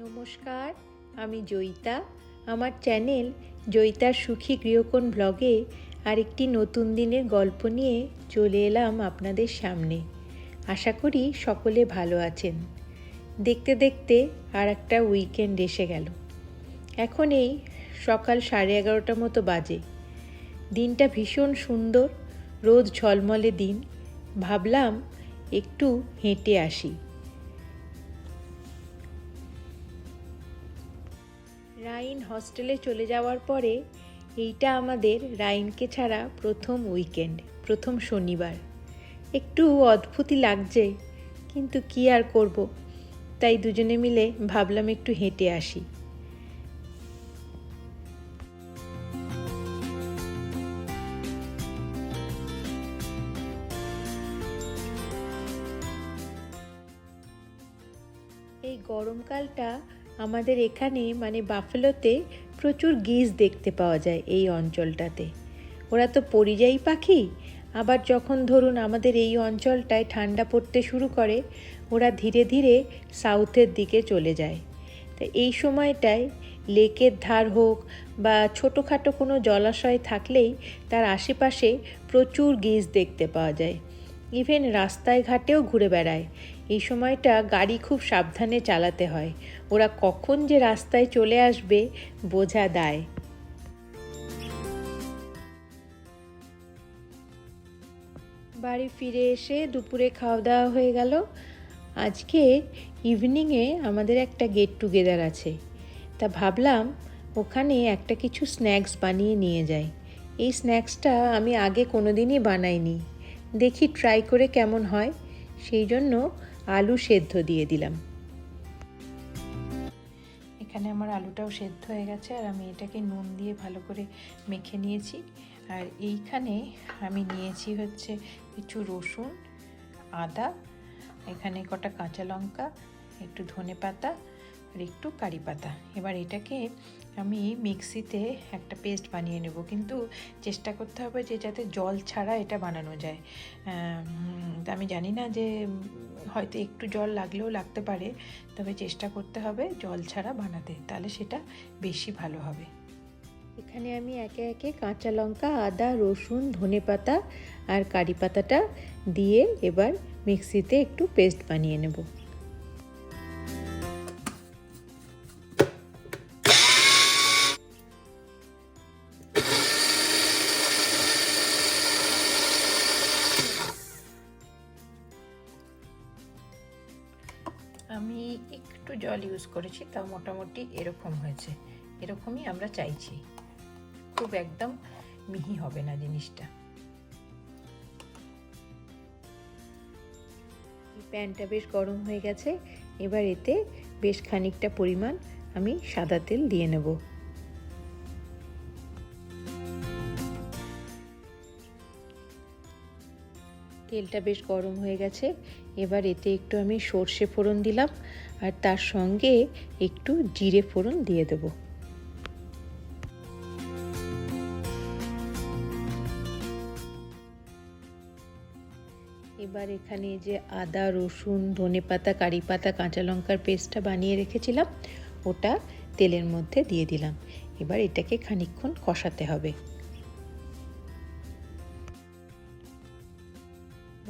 নমস্কার, আমি জয়িতা। আমার চ্যানেল জয়িতার সুখী গৃহকোণ ব্লগে আরেকটি নতুন দিনের গল্প নিয়ে চলে এলাম আপনাদের সামনে। আশা করি সকলে ভালো আছেন। দেখতে দেখতে আর একটা উইকেন্ড এসে গেল। এখন এই সকাল সাড়ে এগারোটা মতো বাজে। দিনটা ভীষণ সুন্দর রোদ ঝলমলে দিন। ভাবলাম একটু হেঁটে আসি। রাইন হস্টেলে চলে যাওয়ার পরে এইটা আমাদের রাইনকে ছাড়া প্রথম উইকেন্ড, প্রথম শনিবার। একটু অদ্ভুতই লাগছে, কিন্তু কি আর করব? তাই দুজনে মিলে ভাবলাম একটু হেঁটে আসি। এই গরমকালটা আমাদের এখানে মানে বাফেলোতে প্রচুর গিজ দেখতে পাওয়া যায় এই অঞ্চলটাতে। ওরা তো পরিযায়ী পাখি। আবার যখন ধরুন আমাদের এই অঞ্চলটায় ঠান্ডা পড়তে শুরু করে, ওরা ধীরে ধীরে সাউথের দিকে চলে যায়। তো এই সময়টায় লেকের ধার হোক বা ছোটোখাটো কোনো জলাশয় থাকলেই তার আশেপাশে প্রচুর গিজ দেখতে পাওয়া যায়। ইভেন রাস্তায় ঘাটেও ঘুরে বেড়ায়। এই সময়টা গাড়ি খুব সাবধানে চালাতে হয়। ওরা কখন যে রাস্তায় চলে আসবে বোঝা দায়। বাড়ি ফিরে এসে দুপুরে খাওয়া দাওয়া হয়ে গেল। আজকে ইভিনিংয়ে আমাদের একটা গেট টুগেদার আছে। তা ভাবলাম ওখানে একটা কিছু স্ন্যাক্স বানিয়ে নিয়ে যাই। এই স্ন্যাক্সটা আমি আগে কোনো দিনই বানাইনি। দেখি ট্রাই করে কেমন হয়। সেই জন্য আলু সেদ্ধ দিয়ে দিলাম। এখানে আমার আলুটাও সেদ্ধ হয়ে গেছে আর আমি এটাকে নুন দিয়ে ভালো করে মেখে নিয়েছি। আর এইখানে আমি নিয়েছি হচ্ছে কিছু রসুন, আদা, এখানে কটা কাঁচা লঙ্কা, একটু ধনে পাতা আর একটু কারি পাতা। এবার এটাকে আমি মিক্সিতে একটা পেস্ট বানিয়ে নেব। কিন্তু চেষ্টা করতে হবে যে যাতে জল ছাড়া এটা বানানো যায়। তা আমি জানি না যে হয়তো একটু জল লাগলেও লাগতে পারে। তবে চেষ্টা করতে হবে জল ছাড়া বানাতে। তাহলে সেটা বেশি ভালো হবে। এখানে আমি একে একে কাঁচা লঙ্কা, আদা, রসুন, ধনে পাতা আর কারি পাতাটা দিয়ে এবার মিক্সিতে একটু পেস্ট বানিয়ে নেব। করেছি, তা মোটামুটি এরকম হয়েছে। এরকমই আমরা চাইছি। খুব একদম মিহি হবে না জিনিসটা। প্যানটা বেশ গরম হয়ে গেছে, এবার এতে বেশ খানিকটা পরিমাণ আমি সাদা তেল দিয়ে নেব। তেলটা বেশ গরম হয়ে গেছে। এবার এতে একটু আমি সর্ষে ফোড়ন দিলাম আর তার সঙ্গে একটু জিরে ফোড়ন দিয়ে দেব। এবার এখানে যে আদা, রসুন, ধনে পাতা, কারি পাতা, কাঁচা লঙ্কার পেস্টটা বানিয়ে রেখেছিলাম, ওটা তেলের মধ্যে দিয়ে দিলাম। এবার এটাকে খানিকক্ষণ কষাতে হবে।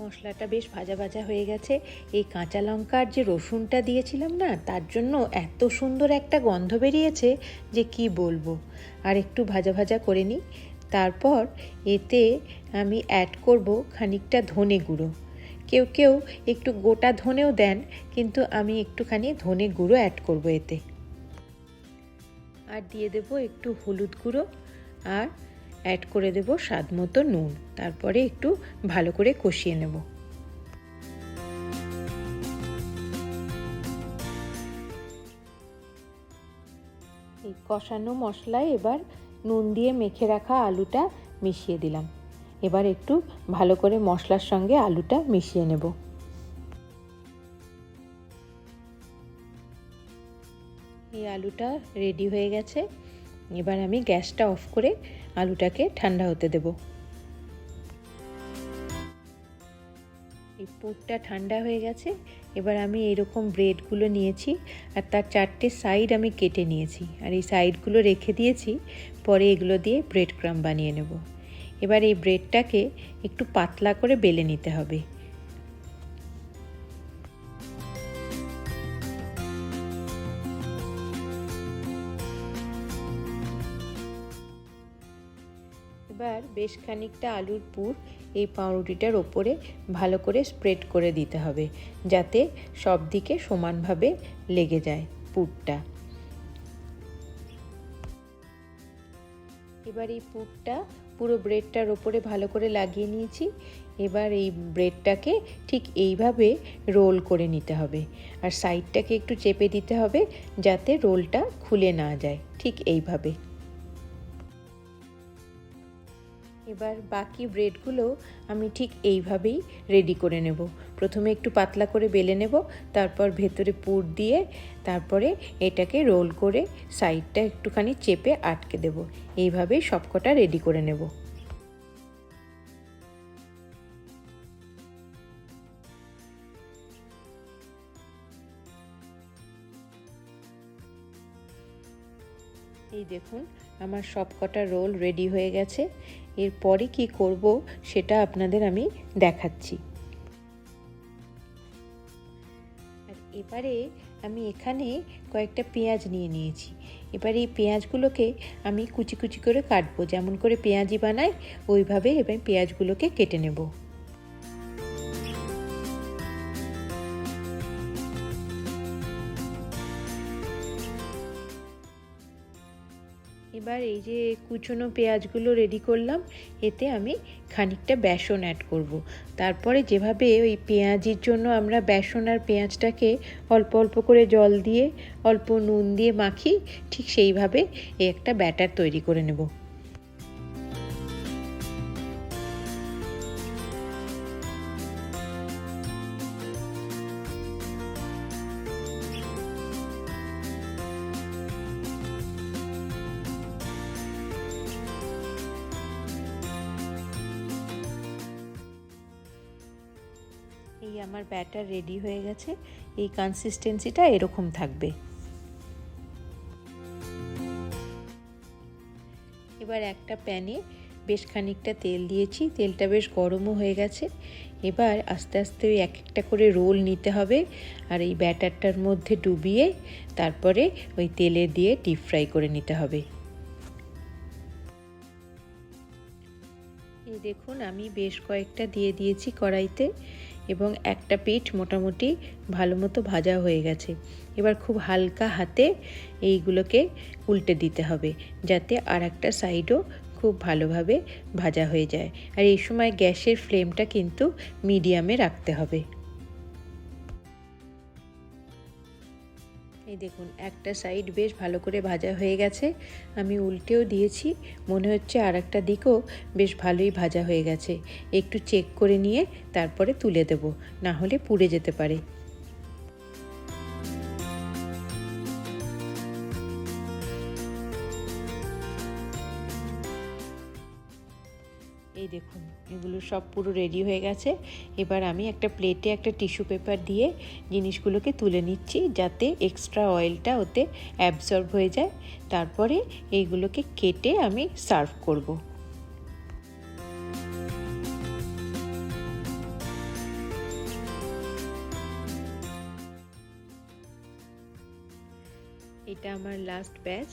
মশলাটা বেশ ভাজা ভাজা হয়ে গেছে। এই কাঁচা লঙ্কার যে রসুনটা দিয়েছিলাম না, তার জন্য এত সুন্দর একটা গন্ধ বেরিয়েছে যে কি বলব। আর একটু ভাজা ভাজা করে নিই। তারপর এতে আমি অ্যাড করব খানিকটা ধনে গুঁড়ো। কেউ কেউ একটু গোটা ধনেও দেন, কিন্তু আমি একটুখানি ধনে গুঁড়ো অ্যাড করব এতে। আর দিয়ে দেব একটু হলুদ গুঁড়ো। আর অ্যাড করে দেব স্বাদ মতো নুন। তারপরে একটু ভালো করে কষিয়ে নেব। এই কষানো মশলায় এবার নুন দিয়ে মেখে রাখা আলুটা মিশিয়ে দিলাম। এবার একটু ভালো করে মশলার সঙ্গে আলুটা মিশিয়ে নেব। এই আলুটা রেডি হয়ে গেছে। এবার আমি গ্যাসটা অফ করে আলুটাকে ঠান্ডা হতে দেব। এই পুরটা ঠান্ডা হয়ে গেছে, এবার আমি এরকম ব্রেডগুলো নিয়েছি আর তার চারটে সাইড আমি কেটে নিয়েছি। আর এই সাইডগুলো রেখে দিয়েছি, পরে এগুলো দিয়ে ব্রেড ক্রাম বানিয়ে নেব। এবার এই ব্রেডটাকে একটু পাতলা করে বেলে নিতে হবে। এবার বেশ খানিকটা আলুর পুর এই পাউরুটিটার ওপরে ভালো করে স্প্রেড করে দিতে হবে, যাতে সব দিকে সমানভাবে লেগে যায় পুরটা। এবার এই পুরটা পুরো ব্রেডটার ওপরে ভালো করে লাগিয়ে নিয়েছি। এবার এই ব্রেডটাকে ঠিক এইভাবে রোল করে নিতে হবে আর সাইডটাকে একটু চেপে দিতে হবে, যাতে রোলটা খুলে না যায়, ঠিক এইভাবে। এবার বাকি ব্রেডগুলো আমি ঠিক এইভাবেই রেডি করে নেব। প্রথমে একটু পাতলা করে বেলে নেব, তারপর ভেতরে পুর দিয়ে তারপরে এটাকে রোল করে সাইডটা একটুখানি চেপে আটকে দেব। এইভাবেই সবকটা রেডি করে নেব। এই দেখুন, আমার সব কটা রোল রেডি হয়ে গেছে। এরপরে কি করব সেটা আপনাদের আমি দেখাচ্ছি। আর এবারে আমি এখানে কয়েকটা পেঁয়াজ নিয়ে নিয়েছি। এবার এই পেঁয়াজগুলোকে আমি কুচি কুচি করে কাটবো। যেমন করে পেঁয়াজি বানাই, ওইভাবে এবার পেঁয়াজগুলোকে কেটে নেব। এবার এই যে কুচনো পেঁয়াজগুলো রেডি করলাম, এতে আমি খানিকটা বেসন অ্যাড করব। তারপরে যেভাবে ওই পেঁয়াজির জন্য আমরা বেসন আর পেঁয়াজটাকে অল্প অল্প করে জল দিয়ে, অল্প নুন দিয়ে মাখি, ঠিক সেইভাবে একটা ব্যাটার তৈরি করে নেব আমার ব্যাটার রেডি হয়ে গেছে, এই কনসিস্টেন্সিটা এরকম থাকবে। এবার একটা প্যানে বেশ খানিকটা তেল দিয়েছি, তেলটা বেশ গরমও হয়ে গেছে। এবার আস্তে আস্তে ওই এক একটা করে রোল নিতে হবে আর এই ব্যাটারটার মধ্যে ডুবিয়ে তারপরে ওই তেলে দিয়ে ডিপ ফ্রাই করে নিতে হবে। এই দেখুন, আমি বেশ কয়েকটা দিয়ে দিয়েছি কড়াইতে। এবং একটা পিঠ মোটামুটি ভালো মতো ভাজা হয়ে গেছে। এবার খুব হালকা হাতে এইগুলোকে উল্টে দিতে হবে যাতে আর একটা সাইডও খুব ভালোভাবে ভাজা হয়ে যায়। আর এই সময় গ্যাসের ফ্লেমটা কিন্তু মিডিয়ামে রাখতে হবে। এই দেখুন, একটা সাইড বেশ ভালো করে ভাজা হয়ে গেছে। আমি উল্টেও দিয়েছি, মনে হচ্ছে আর একটা দিকও বেশ ভালোই ভাজা হয়ে গেছে। একটু চেক করে নিয়ে তারপরে তুলে দেব, না হলে পুড়ে যেতে পারে। এই দেখুন, এগুলো সব পুরো রেডি হয়ে গেছে। এবার আমি একটা প্লেটে একটা টিস্যু পেপার দিয়ে জিনিসগুলোকে তুলে নিচ্ছি যাতে এক্সট্রা অয়েলটা ওতে অ্যাবজর্ব হয়ে যায়। তারপরে এইগুলোকে কেটে আমি সার্ভ করব। এটা আমার লাস্ট ব্যাচ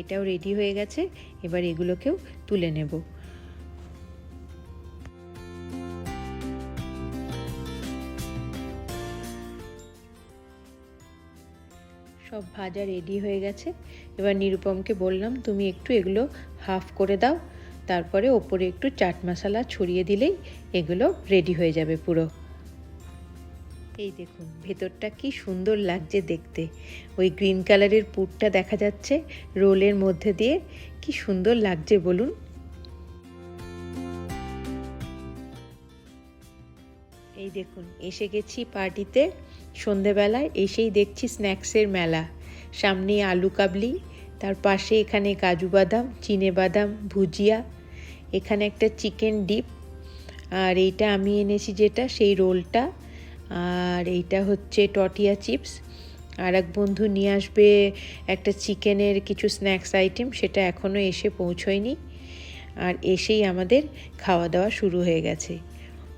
এটাও রেডি হয়ে গেছে। এবার এগুলোকেও তুলে নেব। সব ভাজা রেডি হয়ে গেছে। এবার নিরুপমকে বললাম, তুমি একটু এগুলো হাফ করে দাও। তারপরে ওপরে একটু চাট মশলা ছড়িয়ে দিলেই এগুলো রেডি হয়ে যাবে পুরো। এই দেখুন, ভেতরটা কি সুন্দর লাগছে দেখতে। ওই গ্রিন কালারের পুরটা দেখা যাচ্ছে রোলের মধ্যে দিয়ে। কি সুন্দর লাগছে, বলুন। এই দেখুন, এসে গেছি পার্টিতে সন্ধেবেলায় এসেই দেখছি স্ন্যাক্সের মেলা। সামনে আলু কাবলি, তার পাশে এখানে কাজু বাদাম, চিনে বাদাম, ভুজিয়া, এখানে একটা চিকেন ডিপ। আর এইটা আমি এনেছি যেটা, সেই রোলটা। আর এইটা হচ্ছে টটিয়া চিপস। আর এক বন্ধু নিয়ে আসবে একটা চিকেনের কিছু স্ন্যাক্স আইটেম, সেটা এখনও এসে পৌঁছয়নি। আর এসেই আমাদের খাওয়া দাওয়া শুরু হয়ে গেছে।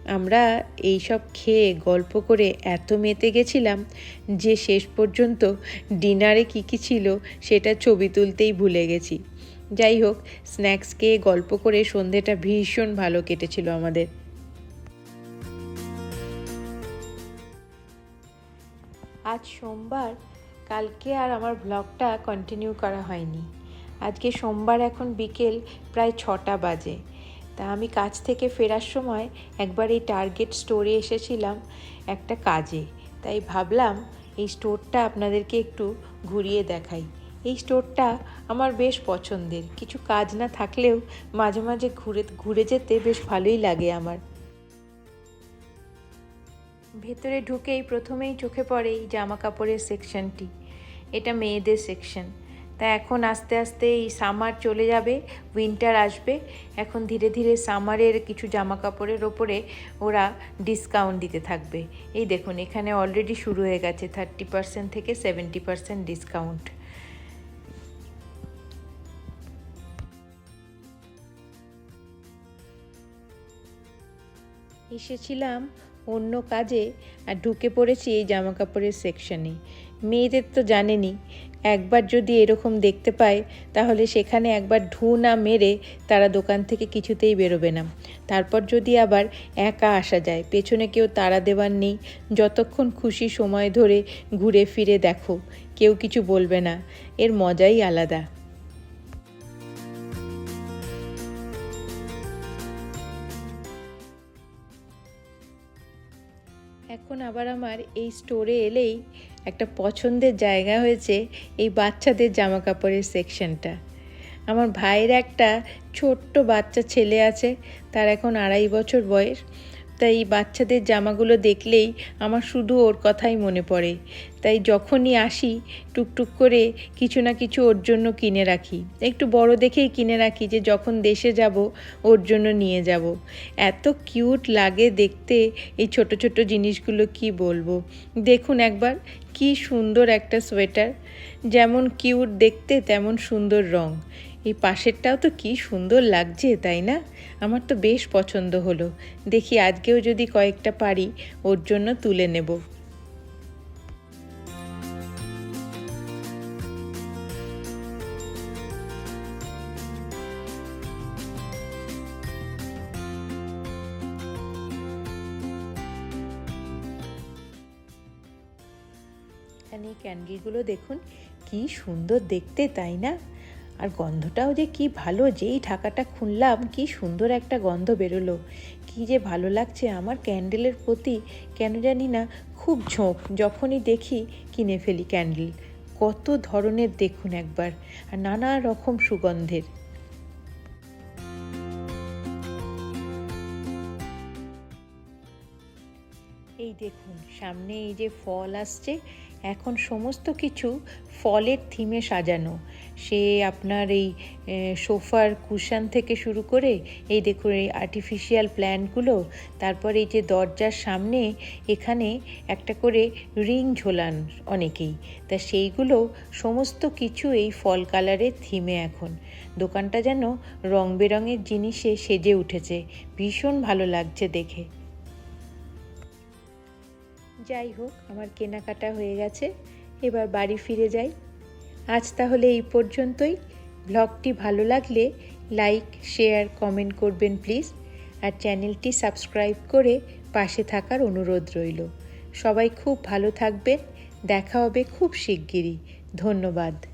আমরা এই সব খেয়ে গল্প করে এত মেতে গেছিলাম যে শেষ পর্যন্ত ডিনারে কী কী ছিল সেটা ছবি তুলতেই ভুলে গেছি। যাই হোক, স্ন্যাক্স খেয়ে গল্প করে সন্ধেটা ভীষণ ভালো কেটেছিল আমাদের। আজ সোমবার, কালকে আর আমার ব্লগটা কন্টিনিউ করা হয়নি। আজকে সোমবার এখন বিকেল প্রায় ছটা বাজে। তা আমি কাজ থেকে ফেরার সময় একবার এই টার্গেট স্টোরে এসেছিলাম একটা কাজে। তাই ভাবলাম এই স্টোরটা আপনাদেরকে একটু ঘুরিয়ে দেখাই। এই স্টোরটা আমার বেশ পছন্দের। কিছু কাজ না থাকলেও মাঝে মাঝে ঘুরে ঘুরে যেতে বেশ ভালোই লাগে আমার। ভেতরে ঢুকেই প্রথমেই চোখে পড়ে এই জামা কাপড়ের সেকশনটি। এটা মেয়েদের সেকশন। তা এখন আস্তে আস্তে এই সামার চলে যাবে উইন্টার আসবে। এখন ধীরে ধীরে সামারের কিছু জামা কাপড়ের ওপরে ওরা ডিসকাউন্ট দিতে থাকবে। এই দেখুন, এখানে অলরেডি শুরু হয়ে গেছে থার্টি পার্সেন্ট থেকে সেভেন্টি পার্সেন্ট ডিসকাউন্ট এসেছিলাম অন্য কাজে আর ঢুকে পড়েছি এই জামা কাপড়ের সেকশনে মেয়েদের তো জানেনি একবার যদি এরকম দেখতে পায়, তাহলে সেখানে একবার ঢু না মেরে তারা দোকান থেকে কিছুতেই বেরোবে না। তারপর যদি আবার একা আসা যায়, পেছনে কেউ তাড়া দেওয়ার নেই, যতক্ষণ খুশি সময় ধরে ঘুরে ফিরে দেখো, কেউ কিছু বলবে না, এর মজাই আলাদা। এখন আবার আমার এই স্টোরে এলেই একটা পছন্দের জায়গা হয়েছে এই বাচ্চাদের জামা কাপড়ের সেকশনটা। আমার ভাইয়ের একটা ছোট্ট বাচ্চা ছেলে আছে, তার এখন আড়াই বছর বয়স। তাই এই বাচ্চাদের জামাগুলো দেখলেই আমার শুধু ওর কথাই মনে পড়ে। তাই যখনই আসি, টুকটুক করে কিছু না কিছু ওর জন্য কিনে রাখি। একটু বড় দেখেই কিনে রাখি যে যখন দেশে যাব, ওর জন্য নিয়ে যাব। এত কিউট লাগে দেখতে এই ছোট ছোট জিনিসগুলো কি বলব? দেখুন একবার কি সুন্দর একটা সোয়েটার। যেমন কিউট দেখতে, তেমন সুন্দর রং। এই পাশেরটাও তো কি সুন্দর লাগছে, তাই না? আমার তো বেশ পছন্দ হলো। দেখি আজকেও যদি কয়েকটা পারি, ওর জন্য তুলে নেব। এখানে এই ক্যান্ডেলগুলো দেখুন, কি সুন্দর দেখতে, তাই না? আর গন্ধটাও যে কি ভালো, যেই ঢাকাটা খুললাম, কি সুন্দর একটা গন্ধ বেরোলো। কি যে ভালো লাগছে আমার ক্যান্ডেলের প্রতি। কেন জানি না, খুব ঝোঁক, যখনই দেখি কিনে ফেলি ক্যান্ডেল। কত ধরনের দেখুন একবার, আর নানা রকম সুগন্ধের। এই দেখুন, সামনে এই যে ফল আসছে এখন সমস্ত কিছু ফলের থিমে সাজানো। সে আপনার এই সোফার কুশান থেকে শুরু করে, এই দেখুন, এই আর্টিফিশিয়াল প্ল্যান্টগুলো তারপর এই যে দরজার সামনে এখানে একটা করে রিং ঝোলান অনেকেই। তা সেইগুলো সমস্ত কিছু এই ফল কালারের থিমে এখন। দোকানটা যেন রং বেরঙের জিনিসে সেজে উঠেছে। ভীষণ ভালো লাগছে দেখে। যাই হোক, আমার কেনাকাটা হয়ে গেছে। এবার বাড়ি ফিরে যাই। আজ তাহলে এই পর্যন্তই। ব্লগটি ভালো লাগলে লাইক, শেয়ার, কমেন্ট করবেন প্লিজ। আর চ্যানেলটি সাবস্ক্রাইব করে পাশে থাকার অনুরোধ রইল। সবাই খুব ভালো থাকবেন। দেখা হবে খুব শিগগিরই। ধন্যবাদ।